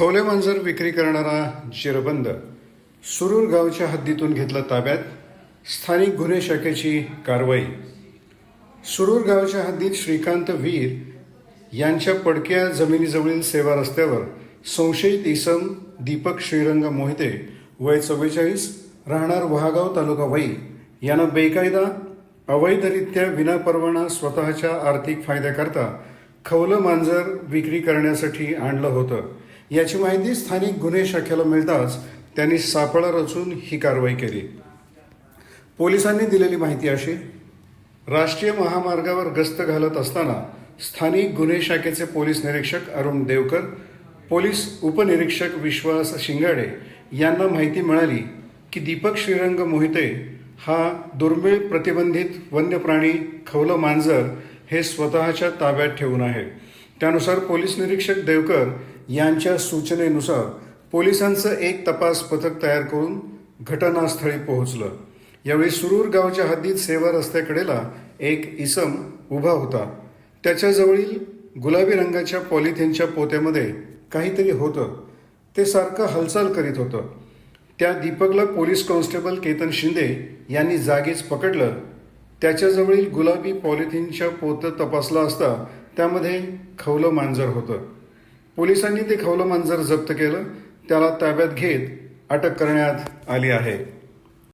खवले मांजर विक्री करणारा जिरबंद सुरूर गावच्या हद्दीतून घेतलं ताब्यात स्थानिक गुन्हे शाखेची कारवाई. सुरूर गावच्या हद्दीत श्रीकांत वीर यांच्या पडक्या जमिनीजवळील सेवा रस्त्यावर संशयित इसम दीपक श्रीरंग मोहिते वय चव्वेचाळीस राहणार वहागाव तालुका वई यांना बेकायदा अवैधरित्या विनापरवाना स्वतःच्या आर्थिक फायद्याकरता खवलं मांजर विक्री करण्यासाठी आणलं होतं. याची माहिती स्थानिक गुन्हे शाखेला मिळताच त्यांनी सापळा रचून ही कारवाई केली. पोलिसांनी दिलेली माहिती अशी राष्ट्रीय महामार्गावर गस्त घालत असताना स्थानिक गुन्हे शाखेचे पोलीस निरीक्षक अरुण देवकर पोलीस उपनिरीक्षक विश्वास शिंगाडे यांना माहिती मिळाली की दीपक श्रीरंग मोहिते हा दुर्मिळ प्रतिबंधित वन्य प्राणी खवलं मांजर हे स्वतःच्या ताब्यात ठेवून आहे त्यानुसार पोलीस निरीक्षक देवकर यांच्या सूचनेनुसार पोलिसांचं एक तपास पथक तयार करून घटनास्थळी पोहोचलं. यावेळी सुरूर गावच्या हद्दीत सेवा रस्त्याकडेला एक इसम उभा होता. त्याच्याजवळील गुलाबी रंगाच्या पॉलिथिनच्या पोत्यामध्ये काहीतरी होतं. ते सारखं हालचाल करीत होतं. त्या दीपकला पोलीस कॉन्स्टेबल केतन शिंदे यांनी जागीच पकडलं त्याच्याजवळील गुलाबी पॉलिथिनच्या पोतं तपासला असता त्यामध्ये खवलं मांजर होतं. पोलिसांनी ते खवलं मांजर जप्त केलं. त्याला ताब्यात घेत अटक करण्यात आली आहे.